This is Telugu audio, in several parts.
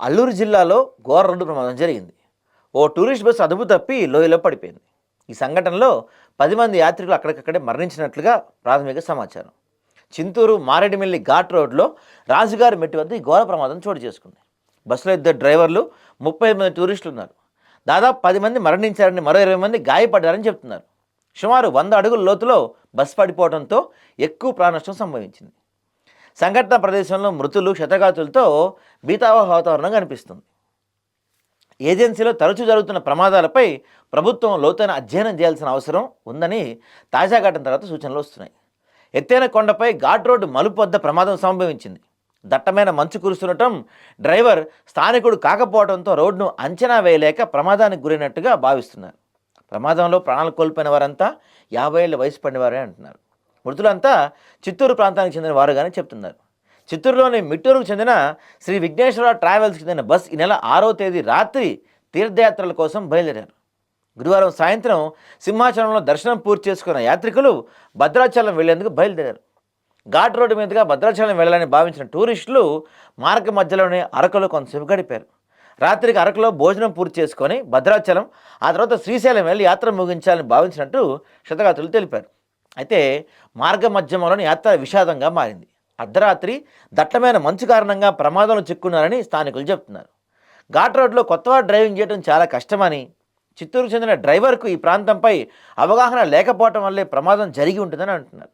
అల్లూరు జిల్లాలో ఘోర రోడ్డు ప్రమాదం జరిగింది. ఓ టూరిస్ట్ బస్సు అదుపు తప్పి లోయలో పడిపోయింది. ఈ సంఘటనలో పది మంది యాత్రికులు అక్కడికక్కడే మరణించినట్లుగా ప్రాథమిక సమాచారం. చింతూరు మారేడుమిల్లి ఘాట్ రోడ్లో రాజుగారి మెట్టి వద్ద ఈ ఘోర ప్రమాదం చోటు చేసుకుంది. బస్సులో ఇద్దరు డ్రైవర్లు ముప్పై మంది టూరిస్టులు ఉన్నారు. దాదాపు పది మంది మరణించారని మరో ఇరవై మంది గాయపడ్డారని చెప్తున్నారు. సుమారు వంద అడుగుల లోతులో బస్సు పడిపోవడంతో ఎక్కువ ప్రాణనష్టం సంభవించింది. సంఘటన ప్రదేశంలో మృతులు క్షతగాతులతో భీతావహ వాతావరణం కనిపిస్తుంది. ఏజెన్సీలో తరచూ జరుగుతున్న ప్రమాదాలపై ప్రభుత్వం లోతైన అధ్యయనం చేయాల్సిన అవసరం ఉందని తాజా ఘటన తర్వాత సూచనలు వస్తున్నాయి. ఎత్తైన కొండపై ఘాట్ రోడ్డు మలుపు వద్ద ప్రమాదం సంభవించింది. దట్టమైన మంచు కురుస్తుండటం డ్రైవర్ స్థానికుడు కాకపోవడంతో రోడ్డును అంచనా వేయలేక ప్రమాదానికి గురైనట్టుగా భావిస్తున్నారు. ప్రమాదంలో ప్రాణాలు కోల్పోయిన వారంతా యాభై ఏళ్ళ వయసు పడినవారే అంటున్నారు. మృతులంతా చిత్తూరు ప్రాంతానికి చెందిన వారుగానే చెప్తున్నారు. చిత్తూరులోని మిట్టూరుకు చెందిన శ్రీ విఘ్నేశ్వర ట్రావెల్స్కి చెందిన బస్ ఈ నెల ఆరో తేదీ రాత్రి తీర్థయాత్రల కోసం బయలుదేరారు. గురువారం సాయంత్రం సింహాచలంలో దర్శనం పూర్తి చేసుకున్న యాత్రికులు భద్రాచలం వెళ్ళేందుకు బయలుదేరారు. ఘాట్ రోడ్డు మీదుగా భద్రాచలం వెళ్ళాలని భావించిన టూరిస్టులు మార్గ మధ్యలోనే అరకులో కొంతసేపు గడిపారు. రాత్రికి అరకులో భోజనం పూర్తి చేసుకొని భద్రాచలం ఆ తర్వాత శ్రీశైలం వెళ్ళి యాత్ర ముగించాలని భావించినట్టు శతగాతులు తెలిపారు. అయితే మార్గ మధ్యమంలోని యాత్ర విషాదంగా మారింది. అర్ధరాత్రి దట్టమైన మంచు కారణంగా ప్రమాదంలో చిక్కున్నారని స్థానికులు చెప్తున్నారు ఘాట్ రోడ్లో కొత్తగా డ్రైవింగ్ చేయడం చాలా కష్టమని చిత్తూరుకు చెందిన డ్రైవర్కు ఈ ప్రాంతంపై అవగాహన లేకపోవటం వల్లే ప్రమాదం జరిగి ఉంటుందని అంటున్నారు.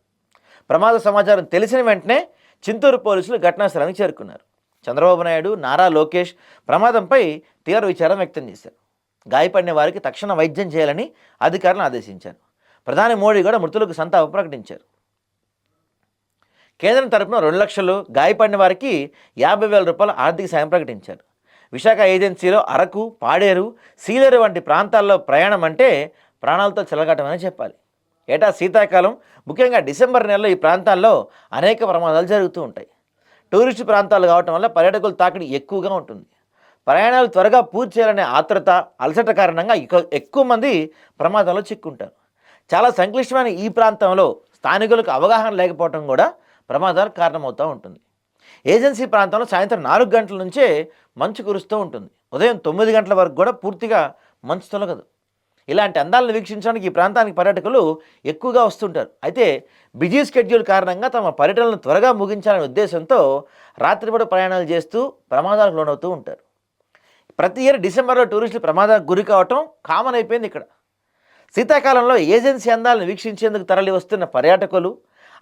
ప్రమాద సమాచారం తెలిసిన వెంటనే చింతూరు పోలీసులు ఘటనాస్థలానికి చేరుకున్నారు. చంద్రబాబు నాయుడు నారా లోకేష్ ప్రమాదంపై తీవ్ర విచారం వ్యక్తం చేశారు. గాయపడిన వారికి తక్షణ వైద్యం చేయాలని అధికారులను ఆదేశించారు. ప్రధాని మోడీ కూడా మృతులకు సంతాపం ప్రకటించారు. కేంద్రం తరపున రెండు లక్షలు గాయపడిన వారికి యాభై వేల రూపాయల ఆర్థిక సాయం ప్రకటించారు. విశాఖ ఏజెన్సీలో అరకు పాడేరు సీలేరు వంటి ప్రాంతాల్లో ప్రయాణం అంటే ప్రాణాలతో చెలగటమని చెప్పాలి. ఏటా శీతాకాలం ముఖ్యంగా డిసెంబర్ నెలలో ఈ ప్రాంతాల్లో అనేక ప్రమాదాలు జరుగుతూ ఉంటాయి. టూరిస్టు ప్రాంతాలు కావటం వల్ల పర్యాటకుల తాకిడి ఎక్కువగా ఉంటుంది. ప్రయాణాలు త్వరగా పూర్తి చేయాలనే ఆత్రత అలసట కారణంగా ఎక్కువ మంది ప్రమాదంలో చిక్కుంటారు. చాలా సంక్లిష్టమైన ఈ ప్రాంతంలో స్థానికులకు అవగాహన లేకపోవడం కూడా ప్రమాదాలకు కారణమవుతూ ఉంటుంది. ఏజెన్సీ ప్రాంతంలో సాయంత్రం నాలుగు గంటల నుంచే మంచు కురుస్తూ ఉంటుంది. ఉదయం తొమ్మిది గంటల వరకు కూడా పూర్తిగా మంచు తొలగదు. ఇలాంటి అందాలను వీక్షించడానికి ఈ ప్రాంతానికి పర్యాటకులు ఎక్కువగా వస్తుంటారు. అయితే బిజీ స్కెడ్యూల్ కారణంగా తమ పర్యటనలను త్వరగా ముగించాలనే ఉద్దేశంతో రాత్రిపూట ప్రయాణాలు చేస్తూ ప్రమాదాలకు లోనవుతూ ఉంటారు. ప్రతి ఇయర్ డిసెంబర్లో టూరిస్టులు ప్రమాదాలకు గురి కావటం కామన్ అయిపోయింది ఇక్కడ. శీతాకాలంలో ఏజెన్సీ అందాలను వీక్షించేందుకు తరలి వస్తున్న పర్యాటకులు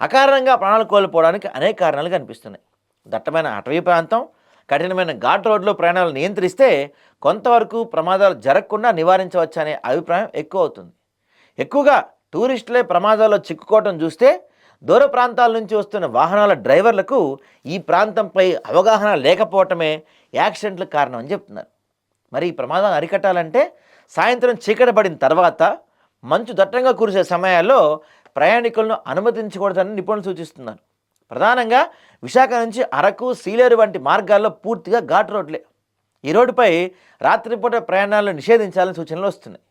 అకారణంగా ప్రాణాలు కోల్పోవడానికి అనేక కారణాలు కనిపిస్తున్నాయి. దట్టమైన అటవీ ప్రాంతం కఠినమైన ఘాట్ రోడ్లో ప్రయాణాలు నియంత్రిస్తే కొంతవరకు ప్రమాదాలు జరగకుండా నివారించవచ్చనే అభిప్రాయం ఎక్కువ అవుతుంది. ఎక్కువగా టూరిస్టులే ప్రమాదాల్లో చిక్కుకోవటం చూస్తే దూర ప్రాంతాల నుంచి వస్తున్న వాహనాల డ్రైవర్లకు ఈ ప్రాంతంపై అవగాహన లేకపోవటమే యాక్సిడెంట్లకు కారణం అని చెప్తున్నారు. మరి ఈ ప్రమాదం అరికట్టాలంటే సాయంత్రం చీకటి పడిన తర్వాత మంచు దట్టంగా కురిసే సమయాల్లో ప్రయాణికులను అనుమతించకూడదని నిపుణులు సూచిస్తున్నారు. ప్రధానంగా విశాఖ నుంచి అరకు సీలేరు వంటి మార్గాల్లో పూర్తిగా ఘాట్ రోడ్లే. ఈ రోడ్డుపై రాత్రిపూట ప్రయాణాలను నిషేధించాలని సూచనలు వస్తున్నాయి.